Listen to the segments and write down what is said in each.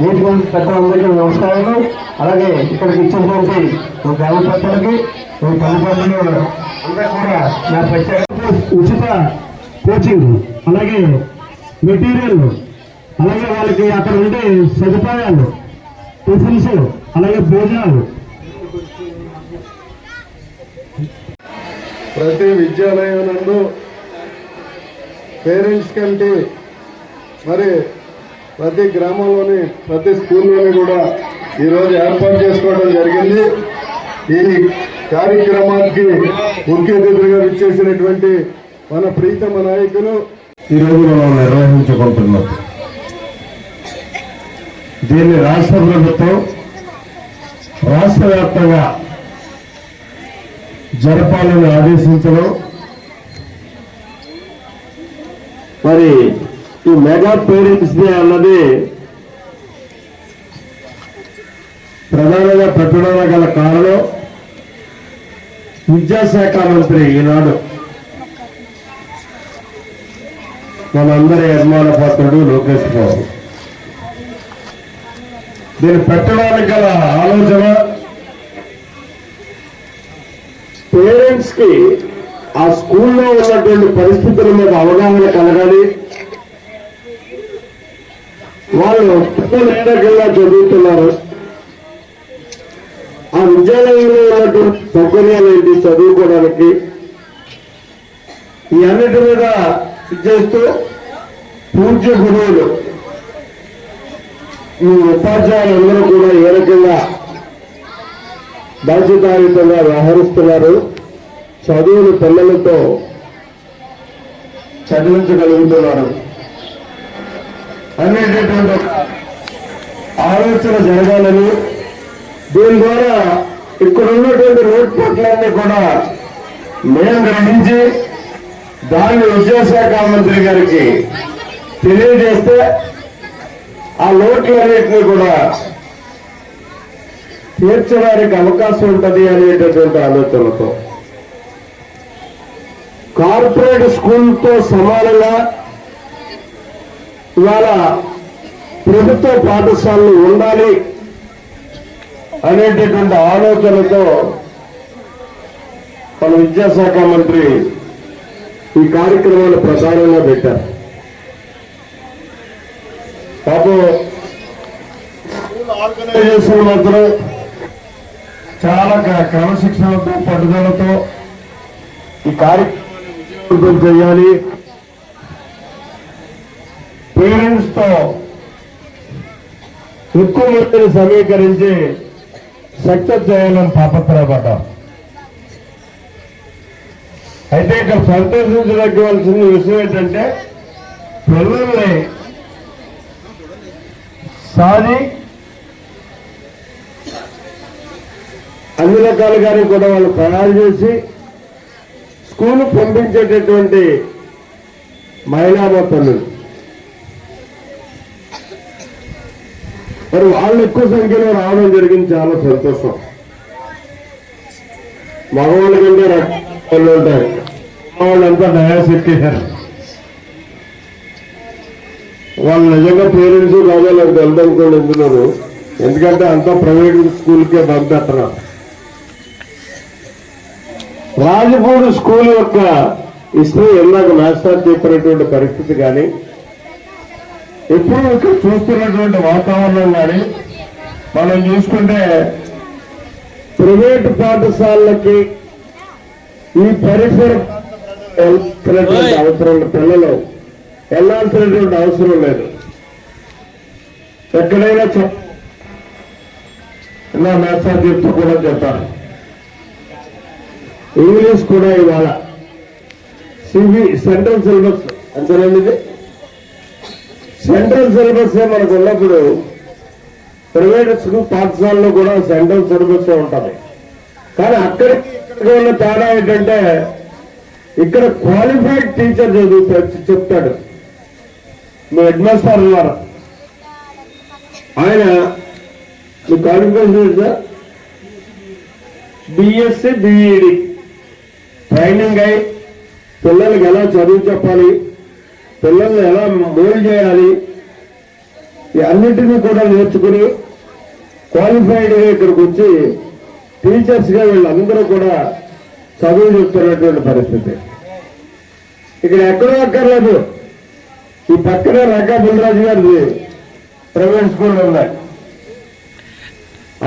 నీటి పెద్దలందరికీ నమస్కారాలు. అలాగే ఇక్కడికి ఇచ్చినటువంటి మా గ్రామ పెద్దలకి మా తల్లిదండ్రులు అందరూ కూడా నా ప్రత్యేక ఉచిత కోచింగ్ అలాగే మెటీరియల్ అలాగే వాళ్ళకి అక్కడ ఉండే సదుపాయాలు టిఫిన్స్ అలాగే భోజనాలు. ప్రతి విద్యాలయం నందు పేరెంట్స్ కంటే మరి ప్రతి గ్రామంలోని ప్రతి స్కూల్లోని కూడా ఈరోజు ఏర్పాటు చేసుకోవడం జరిగింది. ఈ కార్యక్రమానికి ముఖ్య అతిథిగా విచ్చేసినటువంటి మన ప్రీతమ నాయకులు ఈరోజు మనం నిర్వహించుకుంటున్నాం దీన్ని రాష్ట్ర ప్రభుత్వం రాష్ట్ర వ్యాప్తంగా జరపాలని ఆదేశించడం. మరి ఈ మెగా పేరెంట్స్ డే అన్నది ప్రధానంగా పెట్టడానికి గల కారణం విద్యాశాఖ మంత్రి ఈనాడు. మనందరి అభిమాన పాత్రుడు లోకేష్ బాబు. దీన్ని పెట్టడానికి గల ఆలోచన పేరెంట్స్కి ఆ స్కూల్లో ఉన్నటువంటి పరిస్థితుల మీద అవగాహన కలగాలి. వాళ్ళు పిల్లలు చదువుతున్నారు. ఆ విద్యాలయంలో ఉన్నటువంటి సౌకర్యాలు ఏంటి చదువుకోవడానికి? ఈ అన్నిటి మీద చేస్తూ పూజ్య గురువులు ఈ ఉపాధ్యాయులందరూ కూడా ఏ రకంగా బాధ్యతాయుతంగా వ్యవహరిస్తున్నారు? చదువులు పిల్లలతో చదివించగలుగుతున్నారు. అనేటటువంటి ఆలోచన జరగాలని దీని ద్వారా ఇక్కడ ఉన్నటువంటి లోటుపాట్లన్నీ కూడా మేము గ్రహించి దాన్ని విద్యాశాఖ మంత్రి గారికి తెలియజేస్తే ఆ లోట్లన్నింటినీ కూడా తీర్చడానికి అవకాశం ఉంటుంది అనేటటువంటి ఆలోచనతో. కార్పొరేట్ స్కూల్తో సమానంగా ఇవాళ ప్రభుత్వ పాఠశాలలు ఉండాలి అనేటటువంటి ఆలోచనతో మన విద్యాశాఖ మంత్రి ఈ కార్యక్రమాలు ప్రసారంగా పెట్టారు. పాపం ఆర్గనైజేషన్ మాత్రం చాలా క్రమశిక్షణతో పట్టుదలతో ఈ కార్యక్రమాన్ని విజయవంతం చేయాలి. పేరెంట్స్తో ఎక్కువ మందిని సమీకరించి సక్సెస్ చేయడం తాపత్రయపడ్డాం అయితే ఇక్కడ సంతోషించదగ్గవలసిన విషయం ఏంటంటే పిల్లల్ని సాది అన్ని రకాలుగానే కూడా వాళ్ళు తయారు చేసి స్కూల్ పంపించేటటువంటి మహిళా తల్లులు మరి వాళ్ళు ఎక్కువ సంఖ్యలో రావడం జరిగింది చాలా సంతోషం. మగవాళ్ళ కంటే రకాలు ఉంటాయి వాళ్ళంతా డయాస్ ఎక్కేశారు. వాళ్ళు నిజంగా పేరెంట్స్ కాదో నాకు తెలుదనుకోండి ఎందున్నారు ఎందుకంటే అంతా ప్రైవేట్ స్కూల్కే పంపేస్తున్నారు రాజపూడి స్కూల్ యొక్క ఇస్త్రీ ఇందాక మాస్టర్ చెప్పినటువంటి పరిస్థితి కానీ ఎప్పుడు ఇక్కడ చూస్తున్నటువంటి వాతావరణం కానీ మనం చూసుకుంటే ప్రైవేట్ పాఠశాలలకి ఈ పరిసర అవసరం పిల్లలు వెళ్ళాల్సినటువంటి అవసరం లేదు. ఎక్కడైనా చెప్ నా మాస్టర్ చెప్తూ కూడా చెప్పారు ఇంగ్లీష్ కూడా ఇవాళ. సిబి సెంట్రల్ సిలబస్ అంతేనండి సెంట్రల్ సిలబస్ మనకు ఉన్నప్పుడు ప్రైవేట్ స్కూల్ పాఠశాలలో కూడా సెంట్రల్ సిలబస్ ఉంటుంది. కానీ అక్కడికి ఉన్న తేడా ఏంటంటే ఇక్కడ క్వాలిఫైడ్ టీచర్ చదువు చెప్తాడు. మీ హెడ్ మాస్టర్ ఆయన మీ qualification sir BSc BEd. Training అయి పిల్లలకి ఎలా చదువు చెప్పాలి? పిల్లల్ని ఎలా మోల్డ్ చేయాలి? అన్నింటినీ కూడా నేర్చుకుని క్వాలిఫైడ్గా ఇక్కడికి వచ్చి టీచర్స్గా వీళ్ళందరూ కూడా చదువు చెప్తున్నటువంటి పరిస్థితి. ఇక్కడ ఎక్కడో అక్కర్లేదు. ఈ పక్కనే రంగా బుల్రాజు గారిది ప్రైవేట్ స్కూల్ ఉన్నాయి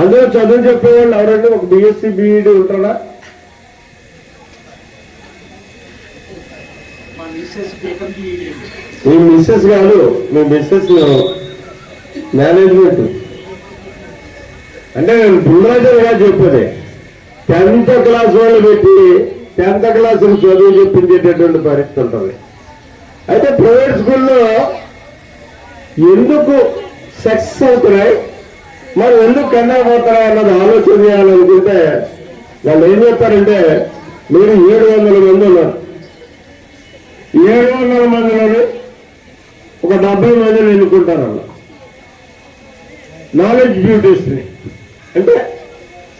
అందులో చదువు చెప్పేవాళ్ళు ఎవరంటే ఒక బిఎస్సి బీఈడి ఉంటారా మీ మిస్సెస్ కాదు మీ మిస్సెస్ మేనేజ్మెంట్ అంటే నేను బుల్రాజర్ చెప్పేది టెన్త్ క్లాస్ వాళ్ళు పెట్టి టెన్త్ క్లాస్ చదువు చెప్పించేటటువంటి పరిస్థితి ఉంటుంది. అయితే ప్రైవేట్ స్కూల్లో ఎందుకు సక్సెస్ అవుతున్నాయి? మరి ఎందుకు కన్నా పోతున్నాయి అన్నది ఆలోచన చేయాలనుకుంటే వాళ్ళు ఏం చెప్పారంటే మీరు ఏడు వందల మంది ఉన్నారు. ఏడు వందల మందిలోనే ఒక డెబ్బై మందిని ఎన్నుకుంటారు అలా నాలెడ్జ్ బ్యూటీస్ని అంటే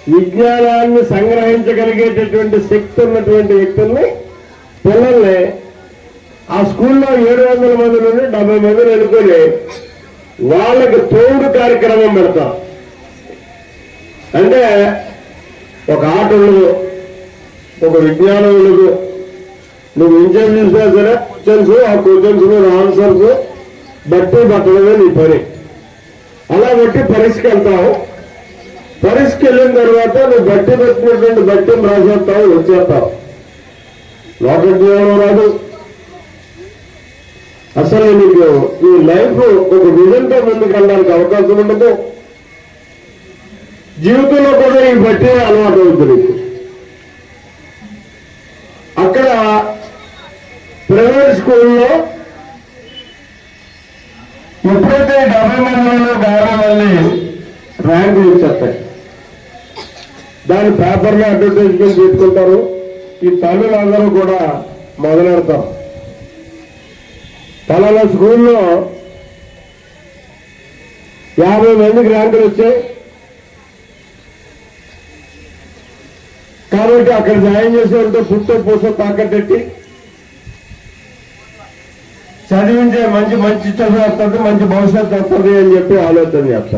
విజ్ఞానాన్ని సంగ్రహించగలిగేటటువంటి శక్తి ఉన్నటువంటి వ్యక్తుల్ని పిల్లల్ని ఆ స్కూల్లో ఏడు వందల మంది నుండి డెబ్బై మందిని ఎన్నుకొని వాళ్ళకి తోడు కార్యక్రమం పెడతాం. అంటే ఒక ఆట ఉండదు ఒక విజ్ఞానం ఉండదు నువ్వు ఇంజనీర్ చేసినా సరే తెలుసు ఆ క్వశ్చన్స్ ఆన్సర్స్ బట్టి పట్టడమే నీ పని. అలా బట్టి పరీక్షకి వెళ్తావు పరీక్షకి వెళ్ళిన తర్వాత నువ్వు బట్టి పెట్టినటువంటి బట్టి రాసేస్తావు వచ్చేస్తావు. లోకల్ జీవనం రాదు. అసలు నీకు నీ లైఫ్ ఒక విజన్తో ముందుకు వెళ్ళడానికి అవకాశం ఉండదు. జీవితంలో కూడా ఈ బట్టి అలవాటు అవుతుంది ప్రైవేట్ స్కూల్లో ఎప్పుడైతే డెబ్బై మందిలో యాభై మంది ర్యాంకులు ఇచ్చేస్తాయి. దాని పేపర్లో అడ్వర్టైజ్మెంట్ తీసుకుంటారు. ఈ తల్లులందరూ కూడా మొదలెడతారు. పలానా స్కూల్లో యాభై మందికి ర్యాంకులు వచ్చాయి. కాబట్టి అక్కడ జాయిన్ చేసేవాళ్ళతో ఉంటే పుట్టు పూస తాకట్టెట్టి చదివించే మంచి మంచి చదువు వస్తుంది మంచి భవిష్యత్తు వస్తుంది అని చెప్పి ఆలోచన చేస్తాను